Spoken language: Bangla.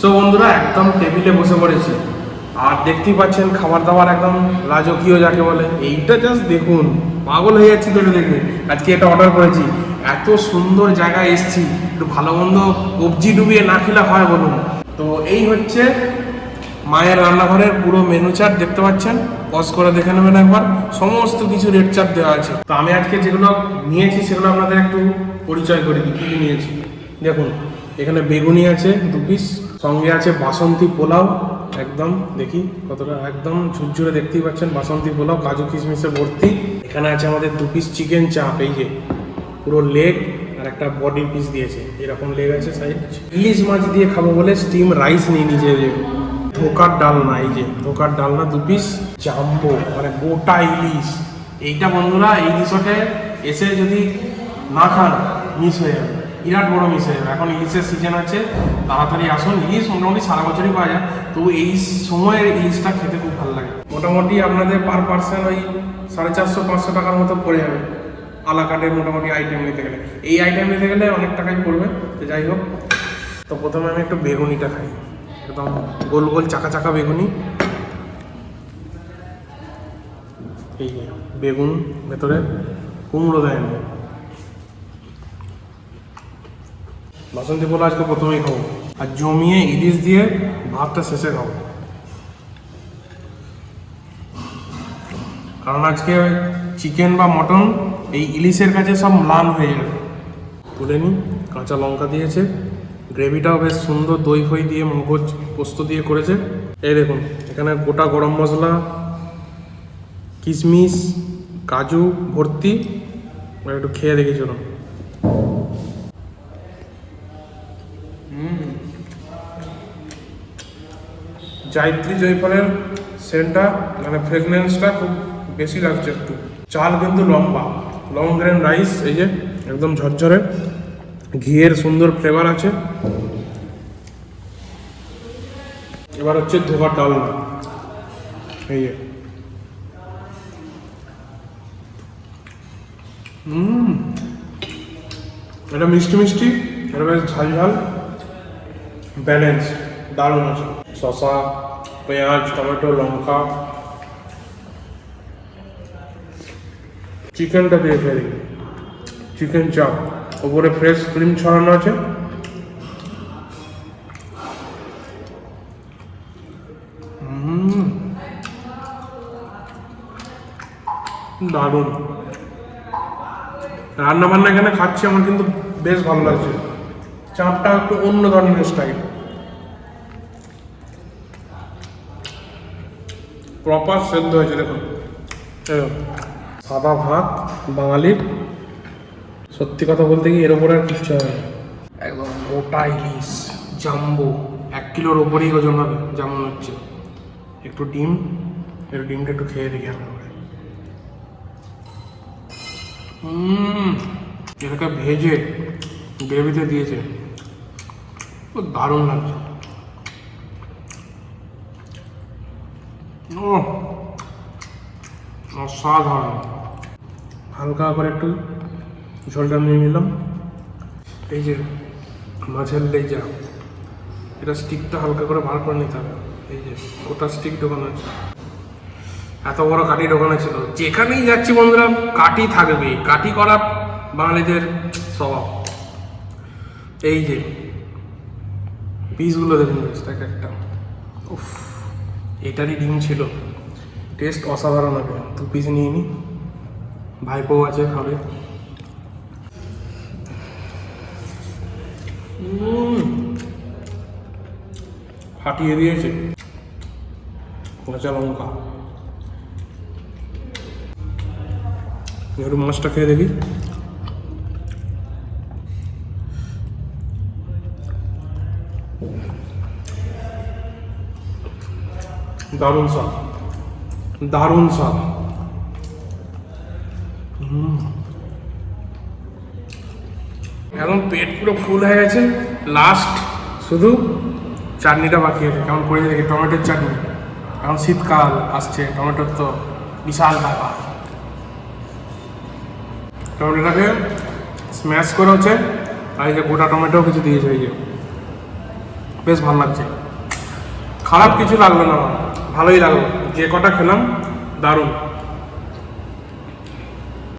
সো বন্ধুরা, একদম টেবিলে বসে পড়েছি। আর দেখতেই পাচ্ছেন, খাবার দাবার একদম রাজকীয় যাকে বলে। এইটা জাস্ট দেখুন, পাগল হয়ে যাচ্ছি তো এটা দেখে। আজকে এটা অর্ডার করেছি। এত সুন্দর জায়গায় এসেছি। একটু ভালো মন্দ কবজি ডুবিয়ে না খেলে হয় বলুন। তো এই হচ্ছে মায়ের রান্নাঘরের পুরো মেনু চার্ট দেখতে পাচ্ছেন? পজ করে দেখে নেবেন একবার। সমস্ত কিছু রেট চার্ট দেওয়া আছে। তো আমি আজকে যেগুলো নিয়েছি, সেগুলো আপনাদের একটু পরিচয় করে দিই। কী নিয়েছি? দেখুন এখানে বেগুনি আছে দু পিস সঙ্গে আছে বাসন্তী পোলাও, একদম, দেখি কতটা, একদম ঝুরঝুরে দেখতেই পাচ্ছেন, বাসন্তী পোলাও, কাজু কিশমিশে ভর্তি। এখানে আছে আমাদের দু পিস চিকেন চাপ এই যে, পুরো লেগ আর একটা বডি পিস দিয়েছে, এরকম লেগ আছে সাইড ইলিশ মাছ দিয়ে খাব বলে স্টিম রাইস নিয়ে যে, ধোকার ডালনা, এই যে, ধোকার ডালনা দু পিস জাম্বো মানে গোটা ইলিশ। এইটা বন্ধুরা, এই রিসোর্টে এসে যদি না খান মিস হয়ে যাবে। বিরাট বড় মিস যাবে। এখন ইলিশের সিজন আছে তাড়াতাড়ি আসুন। ইলিশ মোটামুটি সারা বছরই পাওয়া যায় তো এই সময়ের ইলিশটা খেতে খুব ভালো লাগে। মোটামুটি আপনাদের পার পার্সন ওই সাড়ে চারশো, পাঁচশো টাকার মতো পড়ে যাবে। আলা কার্ডের মোটামুটি আইটেম নিতে গেলে। এই আইটেম নিতে গেলে অনেক টাকাই পড়বে, তো যাই হোক। তো প্রথমে আমি একটু বেগুনিটা খাই। একদম গোল গোল, চাকা চাকা বেগুনি। এই বেগুন ভেতরে কুমড়ো দেয় না বাসন্তী পোলা আজকে প্রথমেই খাব। আর জমিয়ে ইলিশ দিয়ে ভাতটা শেষে খাব। কারণ আজকে চিকেন বা মটন এই ইলিশের কাছে সব ম্লান হয়ে যাবে। তুলে নিই, কাঁচা লঙ্কা দিয়েছে। গ্রেভিটাও বেশ সুন্দর দই ফই দিয়ে মগজ পোস্ত দিয়ে করেছে। এই দেখুন, এখানে গোটা গরম মশলা, কিশমিশ, কাজু ভর্তি। একটু খেয়ে দেখি জায়ত্রী জয়ফলের সেন্টটা মানে ফ্রেগনেন্সটা খুব বেশি লাগছে একটু। চাল কিন্তু লম্বা লং গ্রেন রাইস এই যে একদম ঝরঝরে। ঘিয়ের সুন্দর ফ্লেভার আছে। এবার হচ্ছে ধোকার ডালনা। এই যে। হুম। এটা মিষ্টি মিষ্টি, এটা বেশ ঝাল ঝাল। ব্যালেন্স দারুণ আছে। শসা পেঁয়াজ, টমেটো, লঙ্কা। চিকেনটা দিয়ে ফেলি। চিকেন চাপ। ওপরে ফ্রেশ ক্রিম ছড়ানো আছে। দারুণ। রান্না বান্না এখানে খাচ্ছি, আমার কিন্তু বেশ ভালো লাগছে। চাপটা একটু অন্য ধরনের স্টাইল প্রপার সেদ্ধ হয়েছে, দেখুন। সাদা ভাত বাঙালির সত্যি কথা বলতে কি এর ওপরে আর কিচ্ছু হবে একদম গোটা ইলিশ, জাম্বো, এক কিলোর ওপরেই ওজন হবে, যেমন হচ্ছে। একটু ডিম, একটু ডিমটা একটু খেয়ে দেখি হুম এটাকে ভেজে গ্রেভিতে দিয়েছে। দারুণ লাগছে। অসাধারণ। হালকা করে একটু ঝোলটা নিয়ে নিলাম। এই যে মাছের লেজা, এটা স্টিকটা হালকা করে বার করে নিতে হবে। এই যে, ওটা স্টিক দোকান আছে। এত বড় কাঠি দোকানে ছিল যেখানেই যাচ্ছি বন্ধুরা, কাঠি থাকবে। কাঠি করা বাঙালিদের স্বভাব। এই যে পিসগুলো দেখুন একটা। উফ। এটারই ডিম ছিল। টেস্ট অসাধারণ হবে। দু পিস নিয়ে নি। ভাইপো আছে, খাবে। ফাটিয়ে দিয়েছে। কাঁচা লঙ্কা। একটু মাছটা খেয়ে দেখি। দারুণ স্বাদ। দারুণ হুম। এখন পেট পুরো ফুল হয়ে গেছে। লাস্ট শুধু চাটনিটা বাকি আছে। কেমন করে দেখি? টমেটোর চাটনি। এখন শীতকাল আসছে। টমেটোর তো বিশাল ব্যাপার। টমেটোটাকে স্ম্যাশ করে হচ্ছে, আর এই যে গোটা টমেটো কিছু দিয়েছে, এই যে। বেশ ভালো লাগছে। খারাপ কিছু লাগল না আমার। ভালোই লাগল। যে কটা খেলাম দারুণ।